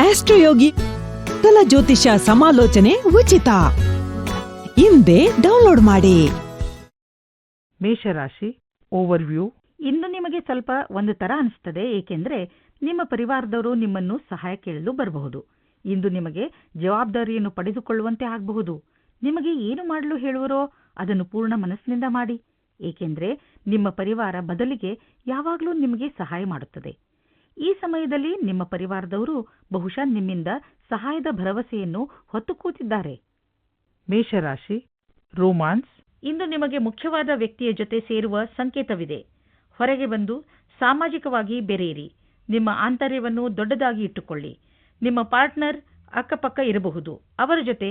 ಆಸ್ಟ್ರೋಯೋಗಿ ಕಲ ಜ್ಯೋತಿಷ ಸಮಾಲೋಚನೆ ಉಚಿತ. ಹಿಂದೆ ಡೌನ್ಲೋಡ್ ಮಾಡಿ. ಮೇಷರಾಶಿ ಓವರ್ವ್ಯೂ. ಇಂದು ನಿಮಗೆ ಸ್ವಲ್ಪ ಒಂದು ತರ ಅನಿಸ್ತದೆ, ಏಕೆಂದ್ರೆ ನಿಮ್ಮ ಪರಿವಾರದವರು ನಿಮ್ಮನ್ನು ಸಹಾಯ ಕೇಳಲು ಬರಬಹುದು. ಇಂದು ನಿಮಗೆ ಜವಾಬ್ದಾರಿಯನ್ನು ಪಡೆದುಕೊಳ್ಳುವಂತೆ ಆಗಬಹುದು. ನಿಮಗೆ ಏನು ಮಾಡಲು ಹೇಳುವರೋ ಅದನ್ನು ಪೂರ್ಣ ಮನಸ್ಸಿನಿಂದ ಮಾಡಿ. ಏಕೆಂದ್ರೆ ನಿಮ್ಮ ಪರಿವಾರ ಬದಲಿಗೆ ಯಾವಾಗಲೂ ನಿಮಗೆ ಸಹಾಯ ಮಾಡುತ್ತದೆ. ಈ ಸಮಯದಲ್ಲಿ ನಿಮ್ಮ ಪರಿವಾರದವರು ಬಹುಶಃ ನಿಮ್ಮಿಂದ ಸಹಾಯದ ಭರವಸೆಯನ್ನು ಹೊತ್ತು ಕೂತಿದ್ದಾರೆ ಮೇಷರಾಶಿ ರೋಮಾನ್ಸ್. ಇಂದು ನಿಮಗೆ ಮುಖ್ಯವಾದ ವ್ಯಕ್ತಿಯ ಜೊತೆ ಸೇರುವ ಸಂಕೇತವಿದೆ. ಹೊರಗೆ ಬಂದು ಸಾಮಾಜಿಕವಾಗಿ ಬೆರೆಯಿರಿ. ನಿಮ್ಮ ಆಂತರ್ಯವನ್ನು ದೊಡ್ಡದಾಗಿ ಇಟ್ಟುಕೊಳ್ಳಿ. ನಿಮ್ಮ ಪಾರ್ಟ್ನರ್ ಅಕ್ಕಪಕ್ಕ ಇರಬಹುದು. ಅವರ ಜೊತೆ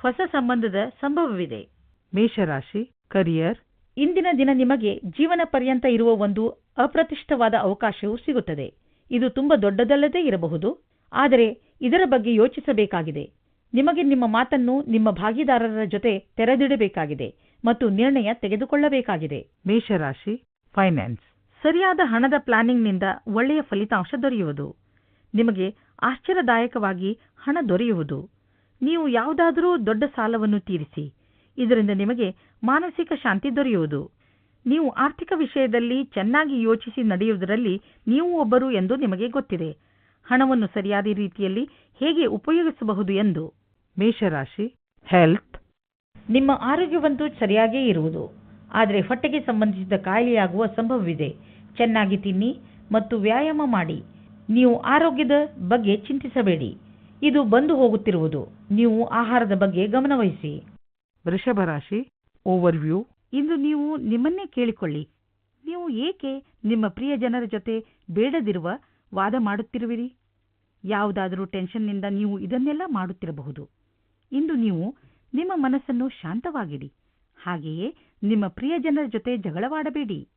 ಹೊಸ ಸಂಬಂಧದ ಸಂಭವವಿದೆ. ಮೇಷರಾಶಿ ಕರಿಯರ್. ಇಂದಿನ ದಿನ ನಿಮಗೆ ಜೀವನ ಪರ್ಯಂತ ಇರುವ ಒಂದು ಅಪ್ರತಿಷ್ಠವಾದ ಅವಕಾಶವು ಸಿಗುತ್ತದೆ. ಇದು ತುಂಬಾ ದೊಡ್ಡದಲ್ಲದೇ ಇರಬಹುದು. ಆದರೆ ಇದರ ಬಗ್ಗೆ ಯೋಚಿಸಬೇಕಾಗಿದೆ. ನಿಮಗೆ ನಿಮ್ಮ ಮಾತನ್ನು ನಿಮ್ಮ ಭಾಗಿದಾರರ ಜೊತೆ ತೆರೆದಿಡಬೇಕಾಗಿದೆ ಮತ್ತು ನಿರ್ಣಯ ತೆಗೆದುಕೊಳ್ಳಬೇಕಾಗಿದೆ. ಮೇಷರಾಶಿ ಫೈನಾನ್ಸ್ ಸರಿಯಾದ ಹಣದ ಪ್ಲಾನಿಂಗ್ನಿಂದ ಒಳ್ಳೆಯ ಫಲಿತಾಂಶ ದೊರೆಯುವುದು. ನಿಮಗೆ ಆಶ್ಚರ್ಯದಾಯಕವಾಗಿ ಹಣ ದೊರೆಯುವುದು. ನೀವು ಯಾವುದಾದರೂ ದೊಡ್ಡ ಸಾಲವನ್ನು ತೀರಿಸಿ, ಇದರಿಂದ ನಿಮಗೆ ಮಾನಸಿಕ ಶಾಂತಿ ದೊರೆಯುವುದು. ನೀವು ಆರ್ಥಿಕ ವಿಷಯದಲ್ಲಿ ಚೆನ್ನಾಗಿ ಯೋಚಿಸಿ ನಡೆಯುವುದರಲ್ಲಿ ನೀವು ಒಬ್ಬರು ಎಂದು ನಿಮಗೆ ಗೊತ್ತಿದೆ. ಹಣವನ್ನು ಸರಿಯಾದ ರೀತಿಯಲ್ಲಿ ಹೇಗೆ ಉಪಯೋಗಿಸಬಹುದು ಎಂದು. ಮೇಷರಾಶಿ ಹೆಲ್ತ್ ನಿಮ್ಮ ಆರೋಗ್ಯವಂತೂ ಸರಿಯಾಗೇ ಇರುವುದು. ಆದರೆ ಹೊಟ್ಟೆಗೆ ಸಂಬಂಧಿಸಿದ ಕಾಯಿಲೆಯಾಗುವ ಸಂಭವವಿದೆ. ಚೆನ್ನಾಗಿ ತಿನ್ನಿ ಮತ್ತು ವ್ಯಾಯಾಮ ಮಾಡಿ. ನೀವು ಆರೋಗ್ಯದ ಬಗ್ಗೆ ಚಿಂತಿಸಬೇಡಿ. ಇದು ಬಂದು ಹೋಗುತ್ತಿರುವುದು. ನೀವು ಆಹಾರದ ಬಗ್ಗೆ ಗಮನವಹಿಸಿ. ವೃಷಭ ರಾಶಿ ಓವರ್ವ್ಯೂ ಇಂದು ನೀವು ನಿಮ್ಮನ್ನೇ ಕೇಳಿಕೊಳ್ಳಿ. ನೀವು ಏಕೆ ನಿಮ್ಮ ಪ್ರಿಯ ಜನರ ಜೊತೆ ಬೇಡದಿರುವ ವಾದ ಮಾಡುತ್ತಿರುವಿರಿ? ಯಾವುದಾದರೂ ಟೆನ್ಷನ್ನಿಂದ ನೀವು ಇದನ್ನೆಲ್ಲ ಮಾಡುತ್ತಿರಬಹುದು. ಇಂದು ನೀವು ನಿಮ್ಮ ಮನಸ್ಸನ್ನು ಶಾಂತವಾಗಿಡಿ. ಹಾಗೆಯೇ ನಿಮ್ಮ ಪ್ರಿಯ ಜನರ ಜೊತೆ ಜಗಳವಾಡಬೇಡಿ.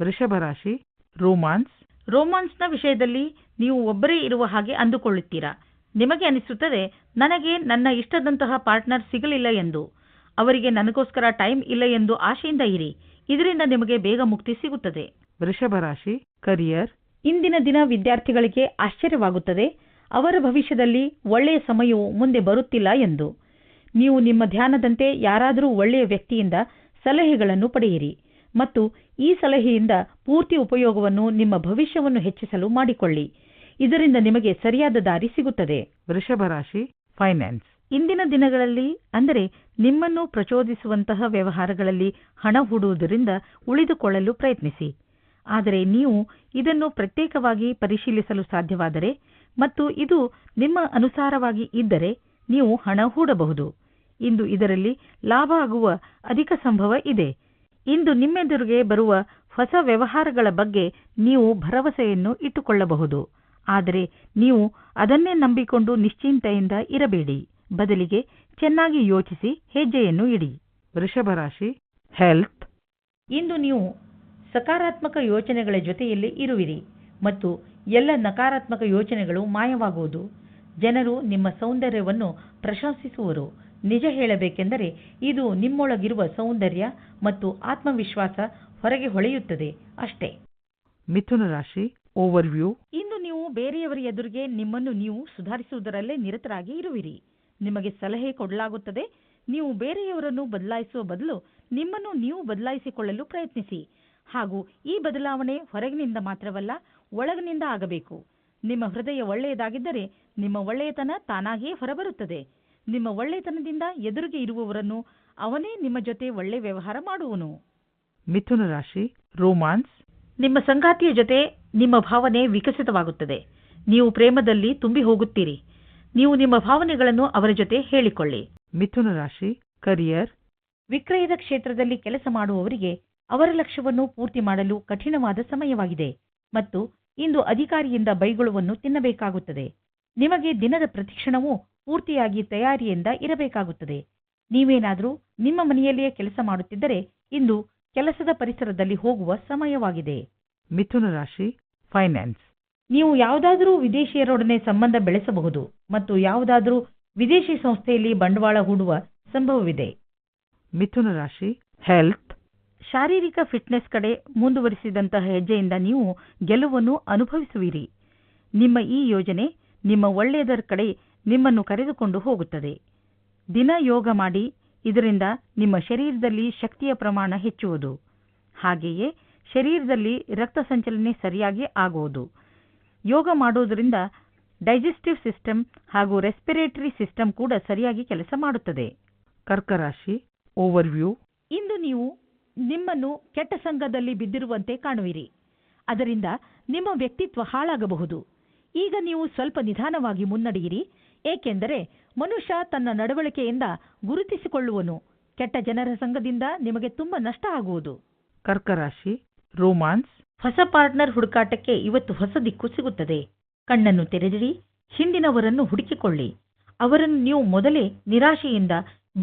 ವೃಷಭ ರಾಶಿ ರೋಮಾನ್ಸ್. ರೋಮಾನ್ಸ್ನ ವಿಷಯದಲ್ಲಿ ನೀವು ಒಬ್ಬರೇ ಇರುವ ಹಾಗೆ ಅಂದುಕೊಳ್ಳುತ್ತೀರಾ? ನಿಮಗೆ ಅನಿಸುತ್ತದೆ ನನಗೆ ನನ್ನ ಇಷ್ಟದಂತಹ ಪಾರ್ಟ್ನರ್ ಸಿಗಲಿಲ್ಲ ಎಂದು. ಅವರಿಗೆ ನನಗೋಸ್ಕರ ಟೈಮ್ ಇಲ್ಲ ಎಂದು ಆಶೆಯಿಂದ ಇರಿ. ಇದರಿಂದ ನಿಮಗೆ ಬೇಗ ಮುಕ್ತಿ ಸಿಗುತ್ತದೆ. ವೃಷಭ ರಾಶಿ ಕರಿಯರ್ ಇಂದಿನ ದಿನ ವಿದ್ಯಾರ್ಥಿಗಳಿಗೆ ಆಶ್ಚರ್ಯವಾಗುತ್ತದೆ. ಅವರ ಭವಿಷ್ಯದಲ್ಲಿ ಒಳ್ಳೆಯ ಸಮಯವು ಮುಂದೆ ಬರುತ್ತಿಲ್ಲ ಎಂದು. ನೀವು ನಿಮ್ಮ ಧ್ಯಾನದಂತೆ ಯಾರಾದರೂ ಒಳ್ಳೆಯ ವ್ಯಕ್ತಿಯಿಂದ ಸಲಹೆಗಳನ್ನು ಪಡೆಯಿರಿ ಮತ್ತು ಈ ಸಲಹೆಯಿಂದ ಪೂರ್ತಿ ಉಪಯೋಗವನ್ನು ನಿಮ್ಮ ಭವಿಷ್ಯವನ್ನು ಹೆಚ್ಚಿಸಲು ಮಾಡಿಕೊಳ್ಳಿ. ಇದರಿಂದ ನಿಮಗೆ ಸರಿಯಾದ ದಾರಿ ಸಿಗುತ್ತದೆ. ವೃಷಭ ರಾಶಿ ಫೈನಾನ್ಸ್ ಇಂದಿನ ದಿನಗಳಲ್ಲಿ, ಅಂದರೆ ನಿಮ್ಮನ್ನು ಪ್ರಚೋದಿಸುವಂತಹ ವ್ಯವಹಾರಗಳಲ್ಲಿ ಹಣ ಹೂಡುವುದರಿಂದ ಉಳಿದುಕೊಳ್ಳಲು ಪ್ರಯತ್ನಿಸಿ. ಆದರೆ ನೀವು ಇದನ್ನು ಪ್ರತ್ಯೇಕವಾಗಿ ಪರಿಶೀಲಿಸಲು ಸಾಧ್ಯವಾದರೆ ಮತ್ತು ಇದು ನಿಮ್ಮ ಅನುಸಾರವಾಗಿ ಇದ್ದರೆ ನೀವು ಹಣ ಹೂಡಬಹುದು. ಇಂದು ಇದರಲ್ಲಿ ಲಾಭ ಆಗುವ ಅಧಿಕ ಸಂಭವ ಇದೆ. ಇಂದು ನಿಮ್ಮೆದುರಿಗೆ ಬರುವ ಹೊಸ ವ್ಯವಹಾರಗಳ ಬಗ್ಗೆ ನೀವು ಭರವಸೆಯನ್ನು ಇಟ್ಟುಕೊಳ್ಳಬಹುದು. ಆದರೆ ನೀವು ಅದನ್ನೇ ನಂಬಿಕೊಂಡು ನಿಶ್ಚಿಂತೆಯಿಂದ ಇರಬೇಡಿ. ಬದಲಿಗೆ ಚೆನ್ನಾಗಿ ಯೋಚಿಸಿ ಹೆಜ್ಜೆಯನ್ನು ಇಡಿ. ವೃಷಭ ರಾಶಿ ಹೆಲ್ತ್ ಇಂದು ನೀವು ಸಕಾರಾತ್ಮಕ ಯೋಚನೆಗಳ ಜೊತೆಯಲ್ಲಿ ಇರುವಿರಿ ಮತ್ತು ಎಲ್ಲ ನಕಾರಾತ್ಮಕ ಯೋಚನೆಗಳು ಮಾಯವಾಗುವುದು. ಜನರು ನಿಮ್ಮ ಸೌಂದರ್ಯವನ್ನು ಪ್ರಶಂಸಿಸುವರು. ನಿಜ ಹೇಳಬೇಕೆಂದರೆ ಇದು ನಿಮ್ಮೊಳಗಿರುವ ಸೌಂದರ್ಯ ಮತ್ತು ಆತ್ಮವಿಶ್ವಾಸ ಹೊರಗೆ ಹೊಳೆಯುತ್ತದೆ ಅಷ್ಟೇ. ಮಿಥುನ ರಾಶಿ ಓವರ್ವ್ಯೂ ಇಂದು ನೀವು ಬೇರೆಯವರ ಎದುರಿಗೆ ನಿಮ್ಮನ್ನು ನೀವು ಸುಧಾರಿಸುವುದರಲ್ಲೇ ನಿರತರಾಗಿ ಇರುವಿರಿ. ನಿಮಗೆ ಸಲಹೆ ಕೊಡಲಾಗುತ್ತದೆ. ನೀವು ಬೇರೆಯವರನ್ನು ಬದಲಾಯಿಸುವ ಬದಲು ನಿಮ್ಮನ್ನು ನೀವು ಬದಲಾಯಿಸಿಕೊಳ್ಳಲು ಪ್ರಯತ್ನಿಸಿ. ಹಾಗೂ ಈ ಬದಲಾವಣೆ ಹೊರಗಿನಿಂದ ಮಾತ್ರವಲ್ಲ ಒಳಗಿನಿಂದ ಆಗಬೇಕು. ನಿಮ್ಮ ಹೃದಯ ಒಳ್ಳೆಯದಾಗಿದ್ದರೆ ನಿಮ್ಮ ಒಳ್ಳೆಯತನ ತಾನಾಗಿಯೇ ಹೊರಬರುತ್ತದೆ. ನಿಮ್ಮ ಒಳ್ಳೆಯತನದಿಂದ ಎದುರಿಗೆ ಇರುವವರನ್ನು ಅವನೇ ನಿಮ್ಮ ಜೊತೆ ಒಳ್ಳೆ ವ್ಯವಹಾರ ಮಾಡುವನು. ಮಿಥುನ ರಾಶಿ ರೋಮಾನ್ಸ್. ನಿಮ್ಮ ಸಂಗಾತಿಯ ಜೊತೆ ನಿಮ್ಮ ಭಾವನೆ ವಿಕಸಿತವಾಗುತ್ತದೆ. ನೀವು ಪ್ರೇಮದಲ್ಲಿ ತುಂಬಿ ಹೋಗುತ್ತೀರಿ. ನೀವು ನಿಮ್ಮ ಭಾವನೆಗಳನ್ನು ಅವರ ಜೊತೆ ಹೇಳಿಕೊಳ್ಳಿ. ಮಿಥುನ ರಾಶಿ ಕರಿಯರ್ ವಿಕ್ರಯದ ಕ್ಷೇತ್ರದಲ್ಲಿ ಕೆಲಸ ಮಾಡುವವರಿಗೆ ಅವರ ಲಕ್ಷ್ಯವನ್ನು ಪೂರ್ತಿ ಮಾಡಲು ಕಠಿಣವಾದ ಸಮಯವಾಗಿದೆ ಮತ್ತು ಇಂದು ಅಧಿಕಾರಿಯಿಂದ ಬೈಗುಳವನ್ನು ತಿನ್ನಬೇಕಾಗುತ್ತದೆ. ನಿಮಗೆ ದಿನದ ಪ್ರತಿಕ್ಷಣವೂ ಪೂರ್ತಿಯಾಗಿ ತಯಾರಿಯಿಂದ ಇರಬೇಕಾಗುತ್ತದೆ. ನೀವೇನಾದರೂ ನಿಮ್ಮ ಮನೆಯಲ್ಲಿಯೇ ಕೆಲಸ ಮಾಡುತ್ತಿದ್ದರೆ ಇಂದು ಕೆಲಸದ ಪರಿಸರದಲ್ಲಿ ಹೋಗುವ ಸಮಯವಾಗಿದೆ. ಮಿಥುನ ರಾಶಿ ಫೈನಾನ್ಸ್ ನೀವು ಯಾವುದಾದರೂ ವಿದೇಶಿಯರೊಡನೆ ಸಂಬಂಧ ಬೆಳೆಸಬಹುದು. ಮತ್ತು ಯಾವುದಾದರೂ ವಿದೇಶಿ ಸಂಸ್ಥೆಯಲ್ಲಿ ಬಂಡವಾಳ ಹೂಡುವ ಸಂಭವವಿದೆ. ಮಿಥುನ ರಾಶಿ ಹೆಲ್ತ್ ಶಾರೀರಿಕ ಫಿಟ್ನೆಸ್ ಕಡೆ ಮುಂದುವರಿಸಿದಂತಹ ಹೆಜ್ಜೆಯಿಂದ ನೀವು ಗೆಲುವನ್ನು ಅನುಭವಿಸುವಿರಿ. ನಿಮ್ಮ ಈ ಯೋಜನೆ ನಿಮ್ಮ ಒಳ್ಳೆಯದರ ಕಡೆ ನಿಮ್ಮನ್ನು ಕರೆದುಕೊಂಡು ಹೋಗುತ್ತದೆ. ದಿನ ಯೋಗ ಮಾಡಿ ಇದರಿಂದ ನಿಮ್ಮ ಶರೀರದಲ್ಲಿ ಶಕ್ತಿಯ ಪ್ರಮಾಣ ಹೆಚ್ಚುವುದು. ಹಾಗೆಯೇ ಶರೀರದಲ್ಲಿ ರಕ್ತ ಸಂಚಲನೆ ಸರಿಯಾಗಿ ಆಗುವುದು. ಯೋಗ ಮಾಡುವುದರಿಂದ ಡೈಜೆಸ್ಟಿವ್ ಸಿಸ್ಟಮ್ ಹಾಗೂ ರೆಸ್ಪಿರೇಟರಿ ಸಿಸ್ಟಮ್ ಕೂಡ ಸರಿಯಾಗಿ ಕೆಲಸ ಮಾಡುತ್ತದೆ. ಕರ್ಕರಾಶಿ ಓವರ್ವ್ಯೂ. ಇಂದು ನೀವು ನಿಮ್ಮನ್ನು ಕೆಟ್ಟ ಸಂಘದಲ್ಲಿ ಬಿದ್ದಿರುವಂತೆ ಕಾಣುವಿರಿ. ಅದರಿಂದ ನಿಮ್ಮ ವ್ಯಕ್ತಿತ್ವ ಹಾಳಾಗಬಹುದು. ಈಗ ನೀವು ಸ್ವಲ್ಪ ನಿಧಾನವಾಗಿ ಮುನ್ನಡೆಯಿರಿ ಏಕೆಂದರೆ ಮನುಷ್ಯ ತನ್ನ ನಡವಳಿಕೆಯಿಂದ ಗುರುತಿಸಿಕೊಳ್ಳುವನು. ಕೆಟ್ಟ ಜನರ ಸಂಘದಿಂದ ನಿಮಗೆ ತುಂಬ ನಷ್ಟ ಆಗುವುದು. ಕರ್ಕರಾಶಿ ರೋಮಾನ್ಸ್. ಹೊಸ ಪಾರ್ಟ್ನರ್ ಹುಡುಕಾಟಕ್ಕೆ ಇವತ್ತು ಹೊಸ ದಿಕ್ಕು ಸಿಗುತ್ತದೆ. ಕಣ್ಣನ್ನು ತೆರೆದಿರಿ ಹಿಂದಿನವರನ್ನು ಹುಡುಕಿಕೊಳ್ಳಿ. ಅವರನ್ನು ನೀವು ಮೊದಲೇ ನಿರಾಶೆಯಿಂದ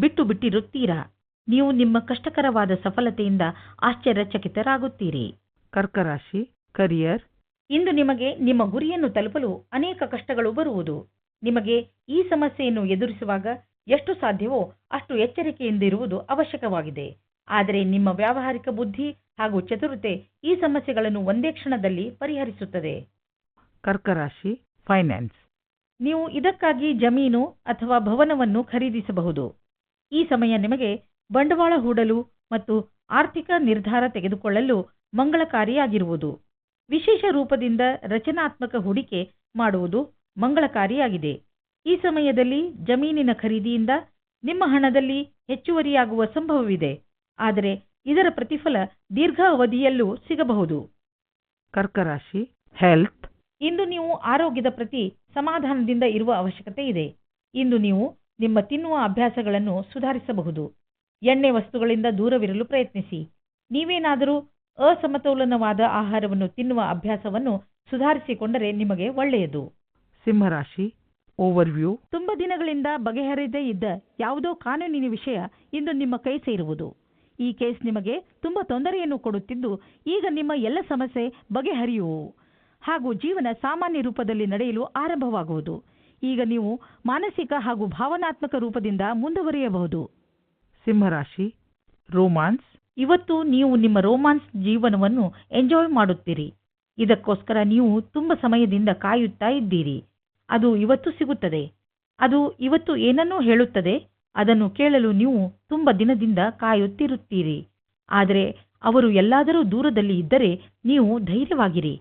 ಬಿಟ್ಟು ಬಿಟ್ಟಿರುತ್ತೀರಾ? ನೀವು ನಿಮ್ಮ ಕಷ್ಟಕರವಾದ ಸಫಲತೆಯಿಂದ ಆಶ್ಚರ್ಯಚಕಿತರಾಗುತ್ತೀರಿ. ಕರ್ಕರಾಶಿ ಕರಿಯರ್. ಇಂದು ನಿಮಗೆ ನಿಮ್ಮ ಗುರಿಯನ್ನು ತಲುಪಲು ಅನೇಕ ಕಷ್ಟಗಳು ಬರುವುದು. ನಿಮಗೆ ಈ ಸಮಸ್ಯೆಯನ್ನು ಎದುರಿಸುವಾಗ ಎಷ್ಟು ಸಾಧ್ಯವೋ ಅಷ್ಟು ಎಚ್ಚರಿಕೆಯಿಂದಿರುವುದು ಅವಶ್ಯಕವಾಗಿದೆ. ಆದರೆ ನಿಮ್ಮ ವ್ಯಾವಹಾರಿಕ ಬುದ್ಧಿ ಹಾಗೂ ಚತುರತೆ ಈ ಸಮಸ್ಯೆಗಳನ್ನು ಒಂದೇ ಕ್ಷಣದಲ್ಲಿ ಪರಿಹರಿಸುತ್ತದೆ. ಕರ್ಕ ರಾಶಿ ಫೈನಾನ್ಸ್ ನೀವು ಇದಕ್ಕಾಗಿ ಜಮೀನು ಅಥವಾ ಭವನವನ್ನು ಖರೀದಿಸಬಹುದು. ಈ ಸಮಯ ನಿಮಗೆ ಬಂಡವಾಳ ಹೂಡಲು ಮತ್ತು ಆರ್ಥಿಕ ನಿರ್ಧಾರ ತೆಗೆದುಕೊಳ್ಳಲು ಮಂಗಳಕಾರಿಯಾಗಿರುವುದು. ವಿಶೇಷ ರೂಪದಿಂದ ರಚನಾತ್ಮಕ ಹೂಡಿಕೆ ಮಾಡುವುದು ಮಂಗಳಕಾರಿಯಾಗಿದೆ. ಈ ಸಮಯದಲ್ಲಿ ಜಮೀನಿನ ಖರೀದಿಯಿಂದ ನಿಮ್ಮ ಹಣದಲ್ಲಿ ಹೆಚ್ಚುವರಿಯಾಗುವ ಸಂಭವವಿದೆ. ಆದರೆ ಇದರ ಪ್ರತಿಫಲ ದೀರ್ಘಾವಧಿಯಲ್ಲೂ ಸಿಗಬಹುದು. ಕರ್ಕರಾಶಿ ಹೆಲ್ತ್ ಇಂದು ನೀವು ಆರೋಗ್ಯದ ಪ್ರತಿ ಸಮಾಧಾನದಿಂದ ಇರುವ ಅವಶ್ಯಕತೆ ಇದೆ. ಇಂದು ನೀವು ನಿಮ್ಮ ತಿನ್ನುವ ಅಭ್ಯಾಸಗಳನ್ನು ಸುಧಾರಿಸಬಹುದು. ಎಣ್ಣೆ ವಸ್ತುಗಳಿಂದ ದೂರವಿರಲು ಪ್ರಯತ್ನಿಸಿ. ನೀವೇನಾದರೂ ಅಸಮತೋಲನವಾದ ಆಹಾರವನ್ನು ತಿನ್ನುವ ಅಭ್ಯಾಸವನ್ನು ಸುಧಾರಿಸಿಕೊಂಡರೆ ನಿಮಗೆ ಒಳ್ಳೆಯದು. ಸಿಂಹರಾಶಿ ಓವರ್ವ್ಯೂ. ತುಂಬ ದಿನಗಳಿಂದ ಬಗೆಹರಿದೇ ಇದ್ದ ಯಾವುದೋ ಕಾನೂನಿನ ವಿಷಯ ಇಂದು ನಿಮ್ಮ ಕೈ ಸೇರುವುದು. ಈ ಕೇಸ್ ನಿಮಗೆ ತುಂಬ ತೊಂದರೆಯನ್ನು ಕೊಡುತ್ತಿದ್ದು ಈಗ ನಿಮ್ಮ ಎಲ್ಲ ಸಮಸ್ಯೆ ಬಗೆಹರಿಯುವು. ಹಾಗೂ ಜೀವನ ಸಾಮಾನ್ಯ ರೂಪದಲ್ಲಿ ನಡೆಯಲು ಆರಂಭವಾಗುವುದು. ಈಗ ನೀವು ಮಾನಸಿಕ ಹಾಗೂ ಭಾವನಾತ್ಮಕ ರೂಪದಿಂದ ಮುಂದುವರಿಯಬಹುದು. ಸಿಂಹರಾಶಿ ರೋಮಾನ್ಸ್. ಇವತ್ತು ನೀವು ನಿಮ್ಮ ರೋಮಾನ್ಸ್ ಜೀವನವನ್ನು ಎಂಜಾಯ್ ಮಾಡುತ್ತೀರಿ. ಇದಕ್ಕೋಸ್ಕರ ನೀವು ತುಂಬ ಸಮಯದಿಂದ ಕಾಯುತ್ತಾ ಇದ್ದೀರಿ. ಅದು ಇವತ್ತು ಸಿಗುತ್ತದೆ. ಅದು ಇವತ್ತು ಏನನ್ನೂ ಹೇಳುತ್ತದೆ. ಅದನ್ನು ಕೇಳಲು ನೀವು ತುಂಬ ದಿನದಿಂದ ಕಾಯುತ್ತಿರುತ್ತೀರಿ. ಆದರೆ ಅವರು ಎಲ್ಲಾದರೂ ದೂರದಲ್ಲಿ ಇದ್ದರೆ ನೀವು ಧೈರ್ಯವಾಗಿರಿ.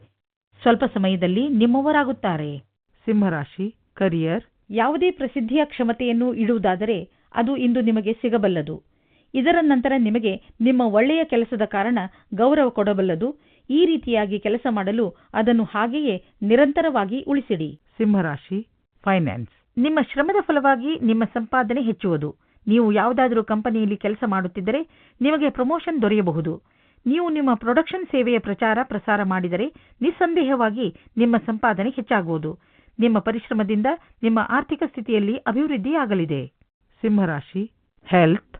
ಸ್ವಲ್ಪ ಸಮಯದಲ್ಲಿ ನಿಮ್ಮವರಾಗುತ್ತಾರೆ. ಸಿಂಹರಾಶಿ ಕರಿಯರ್. ಯಾವುದೇ ಪ್ರಸಿದ್ಧಿಯ ಕ್ಷಮತೆಯನ್ನು ಇಡುವುದಾದರೆ ಅದು ಇಂದು ನಿಮಗೆ ಸಿಗಬಲ್ಲದು. ಇದರ ನಂತರ ನಿಮಗೆ ನಿಮ್ಮ ಒಳ್ಳೆಯ ಕೆಲಸದ ಕಾರಣ ಗೌರವ ಕೊಡಬಲ್ಲದು. ಈ ರೀತಿಯಾಗಿ ಕೆಲಸ ಮಾಡಲು ಅದನ್ನು ಹಾಗೆಯೇ ನಿರಂತರವಾಗಿ ಉಳಿಸಿಡಿ. ಸಿಂಹರಾಶಿ ಫೈನಾನ್ಸ್. ನಿಮ್ಮ ಶ್ರಮದ ಫಲವಾಗಿ ನಿಮ್ಮ ಸಂಪಾದನೆ ಹೆಚ್ಚುವುದು. ನೀವು ಯಾವುದಾದರೂ ಕಂಪನಿಯಲ್ಲಿ ಕೆಲಸ ಮಾಡುತ್ತಿದ್ದರೆ ನಿಮಗೆ ಪ್ರಮೋಷನ್ ದೊರೆಯಬಹುದು. ನೀವು ನಿಮ್ಮ ಪ್ರೊಡಕ್ಷನ್ ಸೇವೆಯ ಪ್ರಚಾರ, ಪ್ರಸಾರ ಮಾಡಿದರೆ ನಿಸ್ಸಂದೇಹವಾಗಿ ನಿಮ್ಮ ಸಂಪಾದನೆ ಹೆಚ್ಚಾಗುವುದು. ನಿಮ್ಮ ಪರಿಶ್ರಮದಿಂದ ನಿಮ್ಮ ಆರ್ಥಿಕ ಸ್ಥಿತಿಯಲ್ಲಿ ಅಭಿವೃದ್ಧಿಯಾಗಲಿದೆ ಸಿಂಹರಾಶಿ ಹೆಲ್ತ್